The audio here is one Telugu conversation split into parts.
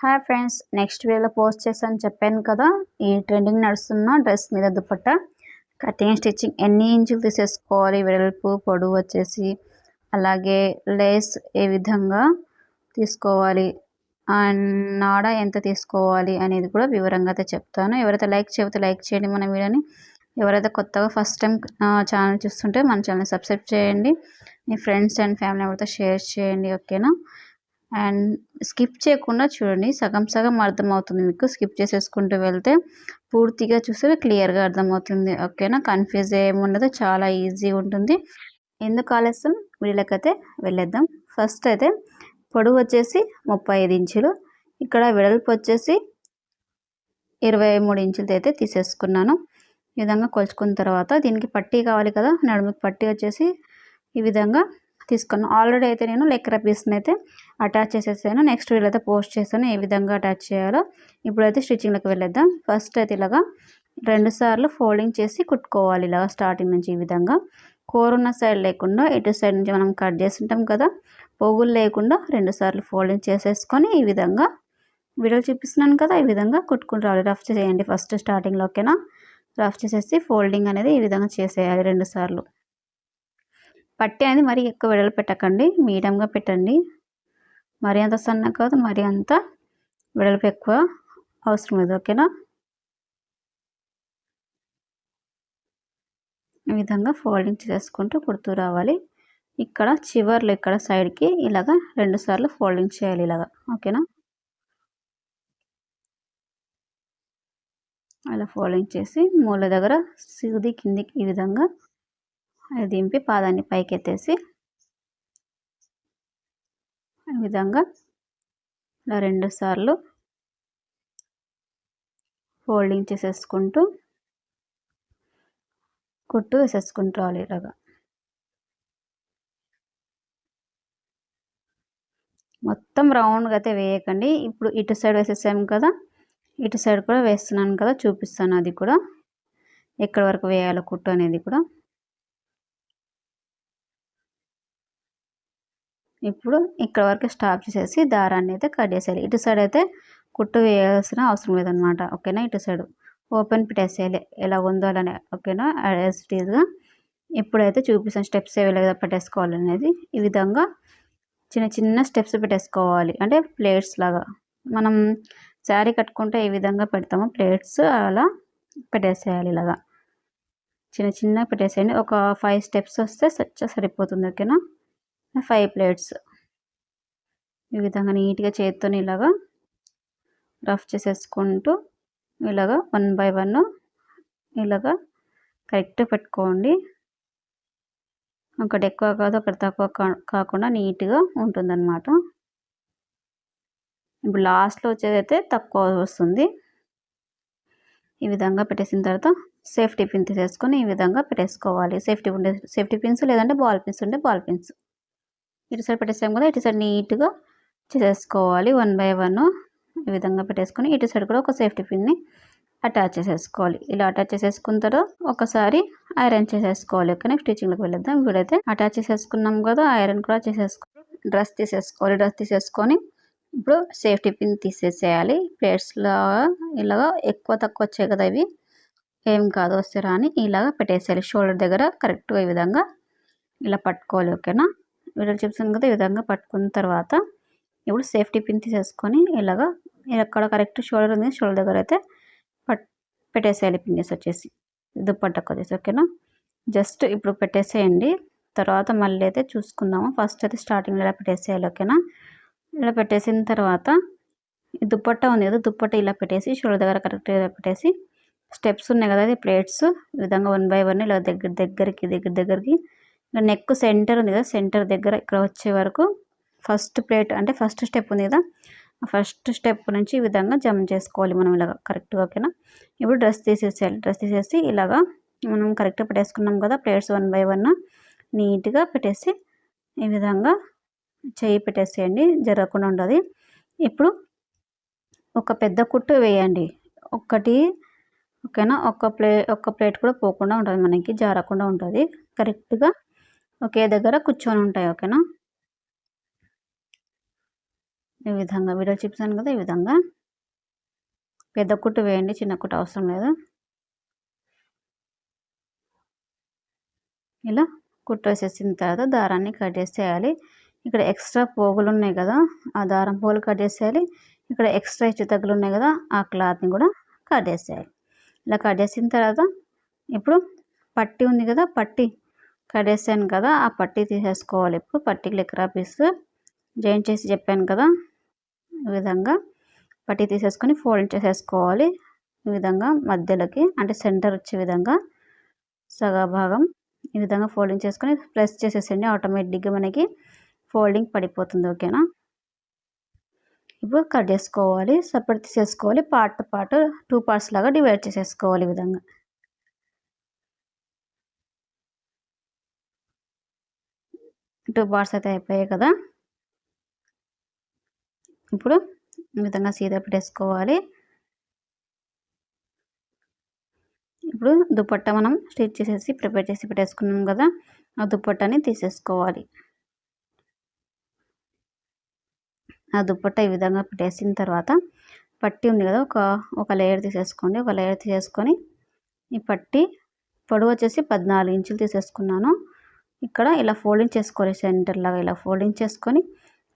హాయ్ ఫ్రెండ్స్ నెక్స్ట్ వీడియోలో పోస్ట్ చేశాను చెప్పాను కదా ఈ ట్రెండింగ్ నడుస్తున్న డ్రెస్ మీద దుపట్ట. కటింగ్ స్టిచ్చింగ్ ఎన్ని ఇంచులు తీసేసుకోవాలి? వెడల్పు పొడవు వచ్చేసి అలాగే లేస్ ఏ విధంగా తీసుకోవాలి? అండ్ నాడ ఎంత తీసుకోవాలి? అనేది కూడా వివరంగా అయితే చెప్తాను. ఎవరైతే లైక్ చెబితే లైక్ చేయండి మన వీడియోని. ఎవరైతే కొత్తగా ఫస్ట్ టైం ఛానల్ చూస్తుంటే మన ఛానల్ సబ్స్క్రైబ్ చేయండి. మీ ఫ్రెండ్స్ అండ్ ఫ్యామిలీ ఎవరితో షేర్ చేయండి ఓకేనా అండ్ స్కిప్ చేయకుండా చూడండి. సగం సగం అర్థమవుతుంది మీకు. స్కిప్ చేసేసుకుంటూ వెళ్తే పూర్తిగా చూస్తే క్లియర్గా అర్థమవుతుంది. ఓకేనా? కన్ఫ్యూజ్ ఏముండదు. చాలా ఈజీ ఉంటుంది. ఎందుకు ఆలస్యం? వీళ్ళకైతే వెళ్ళేద్దాం. ఫస్ట్ అయితే పొడవు వచ్చేసి ముప్పై ఐదు ఇంచులు. ఇక్కడ వెడల్పు వచ్చేసి ఇరవై మూడు ఇంచులతో అయితే తీసేసుకున్నాను. ఈ విధంగా కొలుచుకున్న తర్వాత దీనికి పట్టీ కావాలి కదా? నడుముకి పట్టీ వచ్చేసి ఈ విధంగా తీసుకున్నాను ఆల్రెడీ అయితే నేను లెక్కర పీస్ని అయితే అటాచ్ చేసేసాను. నెక్స్ట్ వీళ్ళైతే పోస్ట్ చేశాను ఏ విధంగా అటాచ్ చేయాలో ఇప్పుడైతే స్టిచ్చింగ్లోకి వెళ్ళేద్దాం. ఫస్ట్ అయితే ఇలాగా రెండు సార్లు ఫోల్డింగ్ చేసి కుట్టుకోవాలి. ఇలాగ స్టార్టింగ్ నుంచి ఈ విధంగా. కోరున్న సైడ్ లేకుండా ఇటు సైడ్ నుంచి మనం కట్ చేసింటాం కదా పొగులు లేకుండా రెండు సార్లు ఫోల్డింగ్ చేసేసుకొని ఈ విధంగా వీడియోలు చూపిస్తున్నాను కదా ఈ విధంగా కుట్టుకుని రావాలి. రఫ్ చేయండి ఫస్ట్ స్టార్టింగ్లోకేనా రఫ్ చేసేసి ఫోల్డింగ్ అనేది ఈ విధంగా చేసేయాలి రెండు సార్లు. పట్టి అనేది మరీ ఎక్కువ వెడలు పెట్టకండి మీడియంగా పెట్టండి. మరీ అంత సన్న కాదు మరీ అంత వెడల్పు ఎక్కువ అవసరం లేదు ఓకేనా? ఈ విధంగా ఫోల్డింగ్ చేసుకుంటూ కుడుతూ రావాలి. ఇక్కడ చివర్లు ఇక్కడ సైడ్కి ఇలాగా రెండు సార్లు ఫోల్డింగ్ చేయాలి ఇలాగా ఓకేనా? అలా ఫోల్డింగ్ చేసి మూల దగ్గర సిది కిందికి ఈ విధంగా అది దింపి పాదాన్ని పైకి ఎత్తేసి ఈ విధంగా ఇలా రెండు సార్లు ఫోల్డింగ్ చేసేసుకుంటూ కుట్టు వేసేసుకుంటూ రావాలి ఇలాగా. మొత్తం రౌండ్గా అయితే వేయకండి. ఇప్పుడు ఇటు సైడ్ వేసేసాము కదా ఇటు సైడ్ కూడా వేస్తున్నాను కదా చూపిస్తాను అది కూడా. ఎక్కడి వరకు వేయాలో కుట్టు అనేది కూడా. ఇప్పుడు ఇక్కడ వరకు స్టాప్ చేసేసి దారాన్ని అయితే కట్ చేసేయాలి. ఇటు సైడ్ అయితే కుట్టు వేయాల్సిన అవసరం లేదనమాట ఓకేనా? ఇటు సైడ్ ఓపెన్ పెట్టేసేయాలి. ఎలా ఉందో అలానే ఓకేనా? యాజ్ ఇప్పుడైతే చూపిస్తాను. స్టెప్స్ ఏవి లేదా పెట్టేసుకోవాలి అనేది ఈ విధంగా చిన్న చిన్న స్టెప్స్ పెట్టేసుకోవాలి. అంటే ప్లేట్స్ లాగా. మనం శారీ కట్టుకుంటే ఏ విధంగా పెడతామో ప్లేట్స్ అలా పెట్టేసేయాలి ఇలాగా. చిన్న చిన్న పెట్టేసేయండి. ఒక ఫైవ్ స్టెప్స్ వస్తే సరిపోతుంది ఓకేనా? Five plates. ఈ విధంగా నీట్గా చేతితో ఇలాగా రఫ్ చేసేసుకుంటూ ఇలాగా వన్ బై వన్ ఇలాగా కరెక్ట్ పెట్టుకోండి. ఒకటి ఎక్కువ కాదు ఒకటి తక్కువ కాకుండా నీట్గా ఉంటుందన్నమాట. ఇప్పుడు లాస్ట్లో వచ్చేదైతే తక్కువ వస్తుంది. ఈ విధంగా పెట్టేసిన తర్వాత సేఫ్టీ పిన్ తీసేసుకొని ఈ విధంగా పెట్టేసుకోవాలి. సేఫ్టీ ఉండే సేఫ్టీ పిన్స్ లేదంటే బాల్ పిన్స్ ఉంటే బాల్ పిన్స్. ఇటు సైడ్ పెట్టేసాం కదా ఇటు సైడ్ నీట్గా చేసేసుకోవాలి వన్ బై వన్. ఈ విధంగా పెట్టేసుకొని ఇటు సైడ్ కూడా ఒక సేఫ్టీ పిన్ని అటాచ్ చేసేసుకోవాలి. ఇలా అటాచ్ చేసేసుకున్న తర్వాత ఒకసారి ఐరన్ చేసేసుకోవాలి ఓకే స్టిచ్చింగ్లోకి వెళ్ళొద్దాం. ఇప్పుడైతే అటాచ్ చేసేసుకున్నాం కదా ఐరన్ కూడా చేసేసుకోవాలి. డ్రెస్ తీసేసుకోవాలి డ్రెస్ తీసేసుకొని ఇప్పుడు సేఫ్టీ పిన్ తీసేసేయాలి. ప్లేట్స్లో ఇలాగా ఎక్కువ తక్కువ వచ్చాయి కదా ఇవి. ఏం కాదు వస్తారా అని ఇలాగా పెట్టేసేయాలి. షోల్డర్ దగ్గర కరెక్ట్గా ఈ విధంగా ఇలా పట్టుకోవాలి ఓకేనా? వీడియో చెప్తాను కదా ఈ విధంగా పట్టుకున్న తర్వాత ఇప్పుడు సేఫ్టీ పిన్ తీసేసుకొని ఇలాగా ఎక్కడ కరెక్ట్ షోల్డర్ ఉంది షోల్డర్ దగ్గర అయితే పట్ పెట్టేసేయాలి పిన్నేసి వచ్చేసి. దుప్పట్టకు వచ్చేసి ఓకేనా? జస్ట్ ఇప్పుడు పెట్టేసేయండి. తర్వాత మళ్ళీ అయితే చూసుకుందాము. ఫస్ట్ అయితే స్టార్టింగ్ ఇలా పెట్టేసేయాలి ఓకేనా? ఇలా పెట్టేసిన తర్వాత దుప్పట్ట ఉంది కదా దుప్పట్ట ఇలా పెట్టేసి షోల్డర్ దగ్గర కరెక్ట్గా పెట్టేసి స్టెప్స్ ఉన్నాయి కదా అది ప్లేట్స్ ఈ విధంగా వన్ బై వన్ ఇలా దగ్గర దగ్గరికి దగ్గర దగ్గరికి నెక్ సెంటర్ ఉంది కదా సెంటర్ దగ్గర ఇక్కడ వచ్చే వరకు ఫస్ట్ ప్లేట్ అంటే ఫస్ట్ స్టెప్ ఉంది కదా ఫస్ట్ స్టెప్ నుంచి ఈ విధంగా జమ్ చేసుకోవాలి మనం ఇలాగ కరెక్ట్గా ఓకేనా ఇప్పుడు డ్రెస్ తీసేసేయాలి. డ్రెస్ తీసేసి ఇలాగా మనం కరెక్ట్గా పెట్టేసుకున్నాం కదా ప్లేట్స్ వన్ బై వన్ నీట్గా పెట్టేసి ఈ విధంగా చేయి పెట్టేసేయండి జరగకుండా ఉండదు. ఇప్పుడు ఒక పెద్ద కుట్టు వేయండి. ఒక్కటి ఓకేనా ఒక్క ప్లే ఒక్క ప్లేట్ కూడా పోకుండా ఉంటుంది మనకి జారకుండా ఉంటుంది. కరెక్ట్గా ఒకే దగ్గర కూర్చొని ఉంటాయి ఓకేనా? ఈ విధంగా విడల్ చిప్స్ అని కదా ఈ విధంగా. పెద్ద కుట్టు వేయండి చిన్న కుట్టు అవసరం లేదు. ఇలా కుట్టు వేసేసిన తర్వాత దారాన్ని కట్ చేసేయాలి ఇక్కడ ఎక్స్ట్రా పోగులు ఉన్నాయి కదా ఆ దారం పోగులు కట్ చేసేయాలి ఇక్కడ ఎక్స్ట్రా హెచ్చు తగ్గులు ఉన్నాయి కదా ఆ క్లాత్ని కూడా కట్ చేసేయాలి ఇలా కట్ చేసిన తర్వాత ఇప్పుడు పట్టి ఉంది కదా పట్టి కట్ చేసాను కదా ఆ పట్టి తీసేసుకోవాలి ఇప్పుడు. పట్టికి లెక్కరా పీస్ జాయిన్ చేసి చెప్పాను కదా ఈ విధంగా పట్టి తీసేసుకొని ఫోల్డ్ చేసేసుకోవాలి. ఈ విధంగా మధ్యలోకి అంటే సెంటర్ వచ్చే విధంగా సగా భాగం ఈ విధంగా ఫోల్డింగ్ చేసుకొని ప్రెస్ చేసేసండి ఆటోమేటిక్గా మనకి ఫోల్డింగ్ పడిపోతుంది ఓకేనా? ఇప్పుడు కట్ చేసుకోవాలి సపరేట్ తీసేసుకోవాలి. పార్ట్ పార్ట్ టూ పార్ట్స్ లాగా డివైడ్ చేసేసుకోవాలి ఈ విధంగా. టూ పార్ట్స్ అయితే అయిపోయాయి కదా. ఇప్పుడు ఈ విధంగా సీదా పెట్టేసుకోవాలి. ఇప్పుడు దుపట్ట మనం స్టిచ్ చేసేసి ప్రిపేర్ చేసి పెట్టేసుకున్నాం కదా. ఆ దుపట్టని తీసేసుకోవాలి. ఆ దుపట్ట ఈ విధంగా పెట్టేసిన తర్వాత పట్టి ఉంది కదా ఒక ఒక లేయర్ తీసేసుకోండి. ఒక లేయర్ తీసేసుకొని ఈ పట్టి పొడవు వచ్చేసి పద్నాలుగు ఇంచులు తీసేసుకున్నాను. ఇక్కడ ఇలా ఫోల్డింగ్ చేసుకోవాలి సెంటర్ లాగా ఇలా ఫోల్డింగ్ చేసుకొని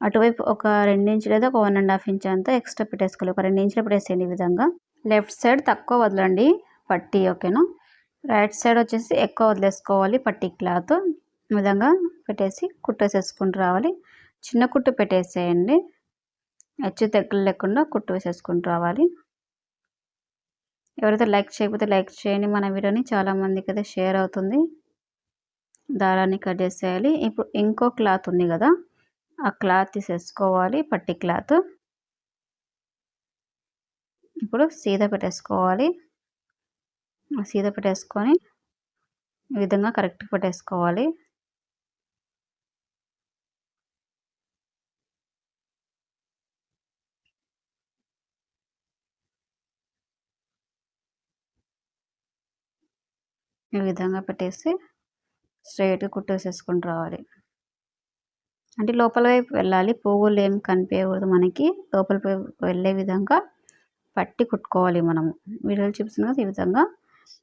అటువైపు ఒక రెండు ఇంచు లేదా ఒక వన్ అండ్ హాఫ్ ఇంచ్ అంతా ఎక్స్ట్రా పెట్టేసుకోవాలి. ఒక రెండు ఇంచులు పెట్టేసేయండి ఈ విధంగా. లెఫ్ట్ సైడ్ తక్కువ వదలండి పట్టీ ఓకేనా? రైట్ సైడ్ వచ్చేసి ఎక్కువ వదిలేసుకోవాలి పట్టీ క్లాత్. ఈ విధంగా పెట్టేసి కుట్టేసేసుకుంటూ రావాలి. చిన్న కుట్టు పెట్టేసేయండి. హెచ్చు తగ్గులు లేకుండా కుట్టు వేసేసుకుంటూ రావాలి. ఎవరైతే లైక్ చేయకపోతే లైక్ చేయండి. మన వీడియోని చాలామందికి అయితే షేర్ అవుతుంది. దారాన్ని కట్ చేసేయాలి. ఇప్పుడు ఇంకో క్లాత్ ఉంది కదా ఆ క్లాత్ తీసేసుకోవాలి పట్టి క్లాత్. ఇప్పుడు సీదా పెట్టేసుకోవాలి. సీదా పెట్టేసుకొని ఈ విధంగా కరెక్ట్గా పెట్టేసుకోవాలి. ఈ విధంగా పెట్టేసి స్ట్రైట్గా కుట్టేసేసుకుంటూ రావాలి. అంటే లోపల వైపు వెళ్ళాలి. పువ్వులు ఏం కనిపించకూడదు మనకి. లోపల వెళ్ళే విధంగా పట్టి కుట్టుకోవాలి మనము. వీడియోలు చూపిస్తున్న ఈ విధంగా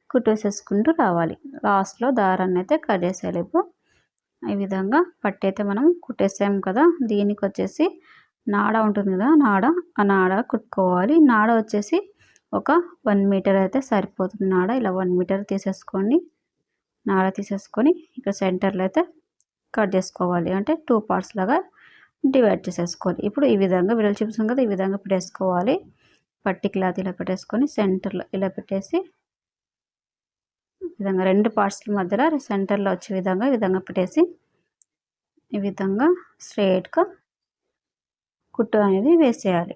కుట్టేసేసుకుంటూ రావాలి. లాస్ట్లో దారాన్ని అయితే కట్ చేసేయాలి. ఈ విధంగా పట్టి అయితే మనం కుట్టేసాం కదా. దీనికి వచ్చేసి నాడ ఉంటుంది కదా. నాడ. ఆ నాడ కుట్టుకోవాలి. నాడ వచ్చేసి ఒక వన్ మీటర్ అయితే సరిపోతుంది నాడ. ఇలా వన్ మీటర్ తీసేసుకోండి. నార తీసేసుకొని ఇక్కడ సెంటర్లో అయితే కట్ చేసుకోవాలి. అంటే టూ పార్ట్స్ లాగా డివైడ్ చేసేసుకోవాలి. ఇప్పుడు ఈ విధంగా వీడియోలు చూపిస్తాం కదా ఈ విధంగా పెట్టేసుకోవాలి. పట్టి క్లాత్ ఇలా పెట్టేసుకొని సెంటర్లో ఇలా పెట్టేసి ఈ విధంగా రెండు పార్ట్స్ల మధ్యలో సెంటర్లో వచ్చే విధంగా ఈ విధంగా పెట్టేసి ఈ విధంగా స్ట్రేట్గా కుట్టు అనేది వేసేయాలి.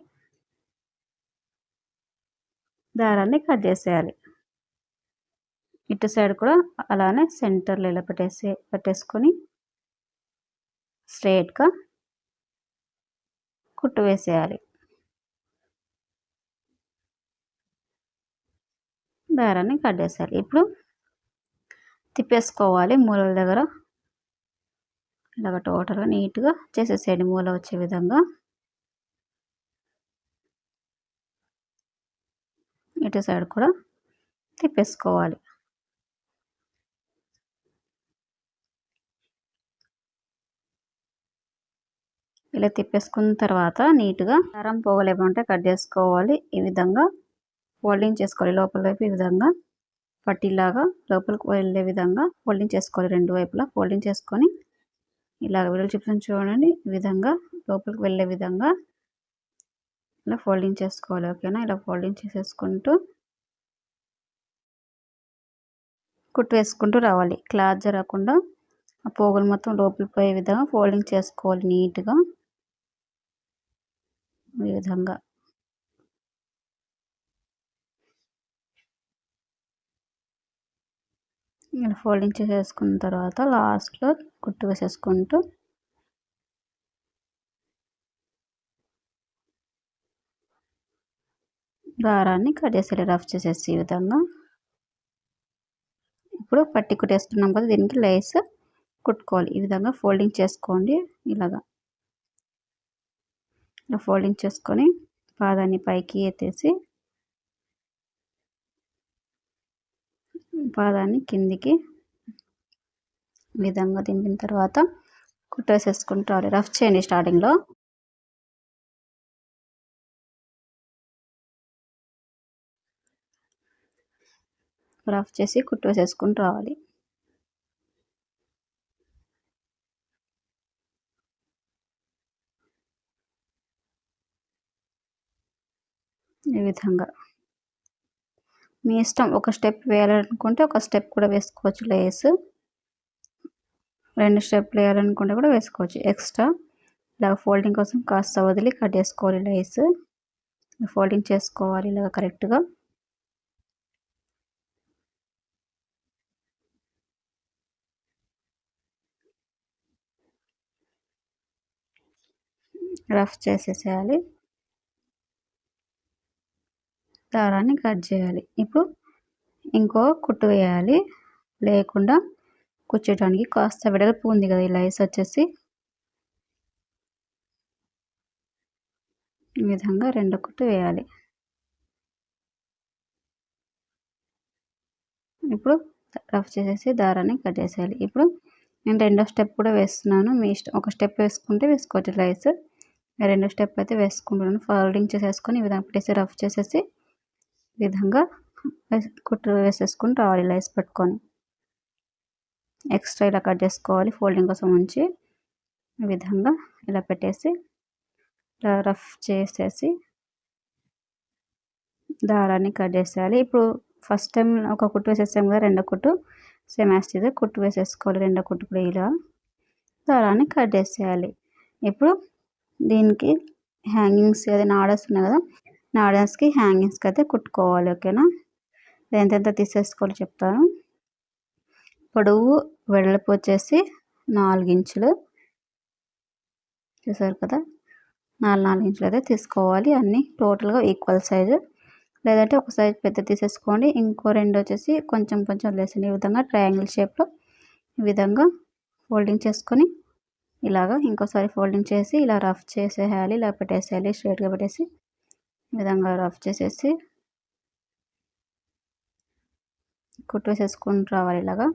దారాన్ని కట్ చేసేయాలి. ఇటు సైడ్ కూడా అలానే సెంటర్లో ఇలా పెట్టేసి పెట్టేసుకొని స్ట్రేట్గా కుట్టు వేసేయాలి. దారాన్ని కట్ చేసేయాలి. ఇప్పుడు తిప్పేసుకోవాలి మూలల దగ్గర. ఇలాగ టోటల్గా నీట్గా చేసేసేయండి మూల వచ్చే విధంగా. ఇటు సైడ్ కూడా తిప్పేసుకోవాలి. ఇలా తిప్పేసుకున్న తర్వాత నీట్గా దారం పోగలేమంటే కట్ చేసుకోవాలి. ఈ విధంగా ఫోల్డింగ్ చేసుకోవాలి. లోపల వైపు ఈ విధంగా పట్టిలాగా లోపలికి వెళ్ళే విధంగా ఫోల్డింగ్ చేసుకోవాలి. రెండు వైపులా ఫోల్డింగ్ చేసుకొని ఇలాగ వీడియో చూపించిన చూడండి. ఈ విధంగా లోపలికి వెళ్ళే విధంగా ఇలా ఫోల్డింగ్ చేసుకోవాలి. ఓకేనా? ఇలా ఫోల్డింగ్ చేసేసుకుంటూ కుట్టు వేసుకుంటూ రావాలి. క్లాత్ జరగకుండా ఆ పోగులు మొత్తం లోపలికి పోయే విధంగా ఫోల్డింగ్ చేసుకోవాలి నీట్గా. ఈ విధంగా. ఇలా ఫోల్డింగ్ చేసేసుకున్న తర్వాత లాస్ట్లో కుట్టు వేసేసుకుంటూ దారాన్ని కట్ చేసేయాలి రఫ్ చేసేసి ఈ విధంగా. ఇప్పుడు పట్టి కుట్టేస్తున్నాం కదా దీనికి లేస్ కుట్టుకోవాలి. ఈ విధంగా ఫోల్డింగ్ చేసుకోండి ఇలాగా. ఫోల్డింగ్ చేసుకొని పాదాన్ని పైకి ఎత్తేసి పాదాన్ని కిందికి విధంగా దింపిన తర్వాత కుట్టేసేసుకుంటారు. రఫ్ చేయండి స్టార్టింగ్లో రఫ్ చేసి కుట్టు వేసేసుకుని రావాలి ఈ విధంగా. మీ ఇష్టం ఒక స్టెప్ వేయాలనుకుంటే ఒక స్టెప్ కూడా వేసుకోవచ్చు లేస్. రెండు స్టెప్లు వేయాలనుకుంటే కూడా వేసుకోవచ్చు. ఎక్స్ట్రా. ఇలా ఫోల్డింగ్ కోసం కాస్త వదిలి కట్ చేసుకోవాలి లేస్. ఫోల్డింగ్ చేసుకోవాలి ఇలా కరెక్ట్గా. రఫ్ చేసేసేయాలి. దారాన్ని కట్ చేయాలి. ఇప్పుడు ఇంకో కుట్టు వేయాలి. లేకుండా కూర్చోడానికి కాస్త వెడల్పు ఉంది కదా ఈ లైస్ వచ్చేసి. ఈ విధంగా రెండు కుట్టు వేయాలి. ఇప్పుడు రఫ్ చేసేసి దారాన్ని కట్ చేసేయాలి. ఇప్పుడు నేను రెండో స్టెప్ కూడా వేస్తున్నాను. మీ ఇష్టం ఒక స్టెప్ వేసుకుంటే వేసుకోవచ్చు లైస్. రెండో స్టెప్ అయితే వేసుకుంటున్నాను. ఫోల్డింగ్ చేసేసుకొని ఈ విధంగా పెట్టేసి రఫ్ చేసేసి విధంగా కుట్టు వేసేసుకుని రావాలి లైస్ పెట్టుకొని ఎక్స్ట్రా ఇలా కట్ చేసుకోవాలి. ఫోల్డింగ్ కోసం ఉంచి ఈ విధంగా ఇలా పెట్టేసి ఇలా రఫ్ చేసేసి దారాన్ని కట్ చేసేయాలి. ఇప్పుడు ఫస్ట్ టైం ఒక కుట్టు వేసేసాం కదా రెండో కుట్టు. సేమ్ యాస్టిజ్ కుట్టు వేసేసుకోవాలి. రెండో కుట్టు కూడా ఇలా దారాన్ని కట్ చేసేయాలి. ఇప్పుడు దీనికి హ్యాంగింగ్స్ అదే నాడస్ ఉన్నాయి కదా నాడన్స్కి హ్యాంగింగ్స్కి అయితే కుట్టుకోవాలి ఓకేనా? ఎంతెంత తీసేసుకోవాలి చెప్తాను. పొడవు వెడల్పు వచ్చేసి నాలుగు ఇంచులు. చూసారు కదా? నాలుగు నాలుగు ఇంచులు అయితే తీసుకోవాలి. అన్నీ టోటల్గా ఈక్వల్ సైజు. లేదంటే ఒక సైజ్ పెద్ద తీసేసుకోండి. ఇంకో రెండు వచ్చేసి కొంచెం కొంచెం వదిలేసండి ఈ విధంగా ట్రయాంగిల్ షేప్లో ఈ విధంగా ఫోల్డింగ్ చేసుకొని ఇలాగా ఇంకోసారి ఫోల్డింగ్ చేసి ఇలా రఫ్ చేసేయాలి ఇలా పెట్టేసేయాలి స్ట్రేట్గా పెట్టేసి విధంగా రఫ్ చేసేసి కుట్టు వేసేసుకుంటూ రావాలి ఇలాగా.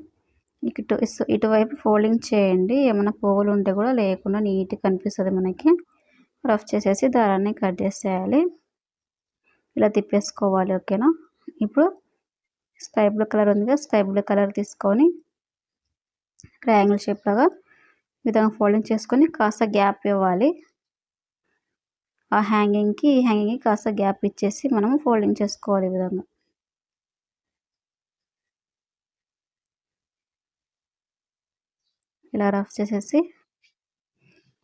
ఇటు ఇటువైపు ఫోల్డింగ్ చేయండి. ఏమైనా పోగులు ఉంటే కూడా లేకుండా నీట్గా కనిపిస్తుంది మనకి. రఫ్ చేసేసి దారాన్ని కట్ చేసేయాలి. ఇలా తిప్పేసుకోవాలి ఓకేనా? ఇప్పుడు స్కై బ్లూ కలర్ ఉంది కదా స్కై బ్లూ కలర్ తీసుకొని ట్రయాంగిల్ షేప్ లాగా విధంగా ఫోల్డింగ్ చేసుకొని కాస్త గ్యాప్ ఇవ్వాలి. ఆ హ్యాంగింగ్కి ఈ హ్యాంగింగ్కి కాస్త గ్యాప్ ఇచ్చేసి మనం ఫోల్డింగ్ చేసుకోవాలి ఈ విధంగా. ఇలా రఫ్ చేసేసి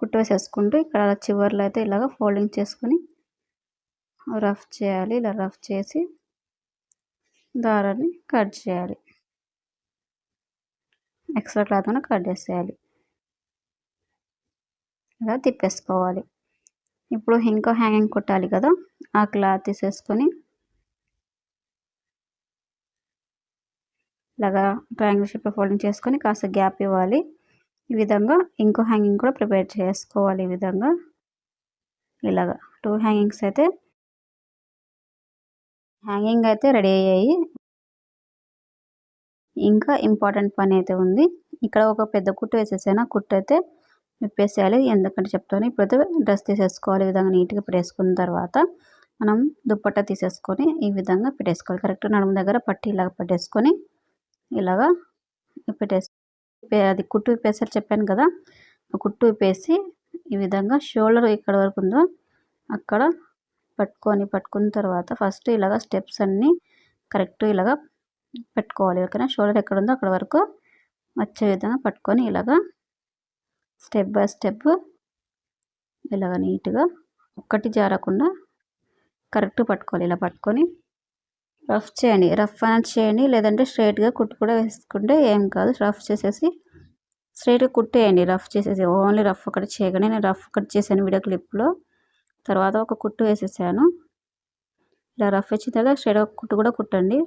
కుట్టు వేసేసుకుంటూ ఇక్కడ చివర్లో అయితే ఇలాగ ఫోల్డింగ్ చేసుకొని రఫ్ చేయాలి. ఇలా రఫ్ చేసి దారాన్ని కట్ చేయాలి. ఎక్స్ట్రా క్లాత్ కట్ చేసేయాలి. ఇలా తిప్పేసుకోవాలి. ఇప్పుడు ఇంకో హ్యాంగింగ్ కుట్టాలి కదా ఆ క్లాత్ తీసేసుకొని. ఇలాగా ట్రయాంగిల్ షేప్లో ఫోల్డింగ్ చేసుకొని కాస్త గ్యాప్ ఇవ్వాలి. ఈ విధంగా ఇంకో హ్యాంగింగ్ కూడా ప్రిపేర్ చేసుకోవాలి ఈ విధంగా. ఇలాగా టూ హ్యాంగింగ్స్ అయితే హ్యాంగింగ్ అయితే రెడీ అయ్యాయి. ఇంకా ఇంపార్టెంట్ పని అయితే ఉంది. ఇక్కడ ఒక పెద్ద కుట్టు వేసేసాను ఆ కుట్టు అయితే విప్పేసేయాలి. ఎందుకంటే చెప్తాను ఇప్పుడైతే డ్రెస్ తీసేసుకోవాలి. ఈ విధంగా నీట్గా పెట్టేసుకున్న తర్వాత మనం దుప్పట్టా తీసేసుకొని ఈ విధంగా పెట్టేసుకోవాలి. కరెక్ట్ నడుము దగ్గర పట్టి ఇలాగ పట్టేసుకొని ఇలాగా పెట్టేసి అది కుట్టు విప్పేసారి చెప్పాను కదా ఆ కుట్టు విప్పేసి ఈ విధంగా షోల్డర్ ఎక్కడ వరకు ఉందో అక్కడ పట్టుకొని పట్టుకున్న తర్వాత ఫస్ట్ ఇలాగ స్టెప్స్ అన్నీ కరెక్ట్ ఇలాగ పెట్టుకోవాలి. ఓకేనా షోల్డర్ ఎక్కడ ఉందో అక్కడ వరకు వచ్చే విధంగా పట్టుకొని ఇలాగా స్టెప్ బై స్టెప్ ఇలాగ నీట్గా ఒక్కటి జారకుండా కరెక్ట్ పట్టుకోవాలి. ఇలా పట్టుకొని రఫ్ చేయండి. రఫ్ అనేది చేయండి. లేదంటే స్ట్రైట్గా కుట్టు కూడా వేసుకుంటే ఏం కాదు. రఫ్ చేసేసి స్ట్రైట్గా కుట్టేయండి. రఫ్ చేసేసి ఓన్లీ రఫ్ ఒకటి చేయగానే నేను రఫ్ ఒకటి చేశాను వీడియో క్లిప్లో. తర్వాత ఒక కుట్టు వేసేసాను. ఇలా రఫ్ వచ్చిన తర్వాత స్ట్రైట్గా కుట్టు కూడా కుట్టండి.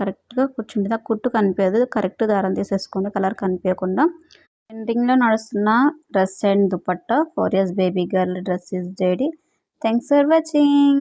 కరెక్ట్గా కూర్చుంటుంది ఆ కుట్టు కనిపించదు. కరెక్ట్ దారం తీసేసుకోండి కలర్ కనిపించకుండా ట్రెండింగ్లో నడుస్తున్న dress and dupatta four years baby girl dress is ready thanks for watching